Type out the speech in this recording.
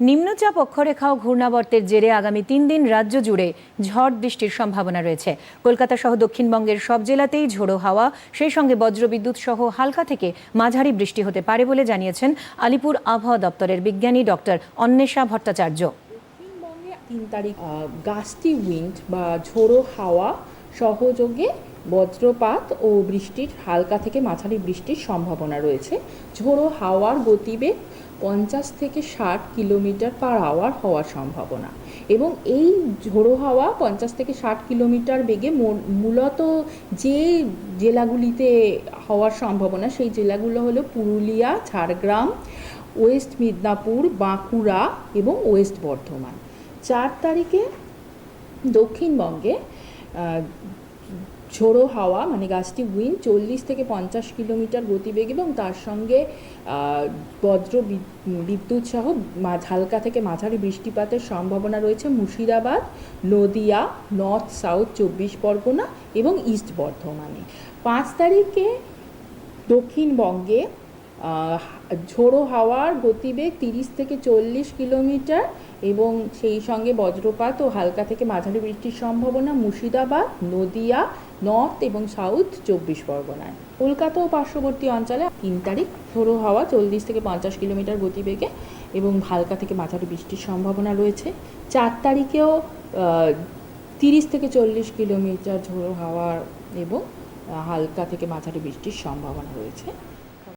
নিম্নচাপ অক্ষরেখা ও ঘূর্ণাবর্তের জেরে আগামী তিন দিন রাজ্য জুড়ে ঝড় বৃষ্টির সম্ভাবনা রয়েছে। কলকাতা সহ দক্ষিণবঙ্গের সব জেলাতেই ঝোড়ো হাওয়া, সেই সঙ্গে বজ্রবিদ্যুৎ সহ হালকা থেকে মাঝারি বৃষ্টি হতে পারে বলে জানিয়েছেন আলিপুর আবহাওয়া দপ্তরের বিজ্ঞানী ডক্টর অন্বেষা ভট্টাচার্য। তিন তারিখ গাস্টি উইন্ড বা ঝোড়ো হাওয়া সহযোগে বজ্রপাত ও বৃষ্টির, হালকা থেকে মাঝারি বৃষ্টির সম্ভাবনা রয়েছে। ঝোড়ো হাওয়ার গতিবেগ পঞ্চাশ থেকে ষাট কিলোমিটার পার আওয়ার হওয়ার সম্ভাবনা। এবং এই ঝোড়ো হাওয়া পঞ্চাশ থেকে ষাট কিলোমিটার বেগে মূলত যে জেলাগুলিতে হওয়ার সম্ভাবনা, সেই জেলাগুলো হলো পুরুলিয়া, ঝাড়গ্রাম, ওয়েস্ট মিদনাপুর, বাঁকুড়া এবং ওয়েস্ট বর্ধমান। চার তারিখে দক্ষিণবঙ্গে ঝোড়ো হাওয়া মানে গাছটি উইন্ড চল্লিশ থেকে পঞ্চাশ কিলোমিটার গতিবেগ এবং তার সঙ্গে বজ্র বিদ্যুৎ সহ হালকা থেকে মাঝারি বৃষ্টিপাতের সম্ভাবনা রয়েছে মুর্শিদাবাদ, নদিয়া, নর্থ সাউথ চব্বিশ পরগনা এবং ইস্ট বর্ধমানে। পাঁচ তারিখে দক্ষিণবঙ্গে ঝোড়ো হাওয়ার গতিবেগ তিরিশ থেকে চল্লিশ কিলোমিটার এবং সেই সঙ্গে বজ্রপাত ও হালকা থেকে মাঝারি বৃষ্টির সম্ভাবনা মুর্শিদাবাদ, নদিয়া, নর্থ এবং সাউথ চব্বিশ পরগনায়। কলকাতা ও পার্শ্ববর্তী অঞ্চলে তিন তারিখ ঝোড়ো হাওয়া চল্লিশ থেকে পঞ্চাশ কিলোমিটার গতিবেগে এবং হালকা থেকে মাঝারি বৃষ্টির সম্ভাবনা রয়েছে। চার তারিখেও তিরিশ থেকে চল্লিশ কিলোমিটার ঝোড়ো হাওয়া এবং হালকা থেকে মাঝারি বৃষ্টির সম্ভাবনা রয়েছে।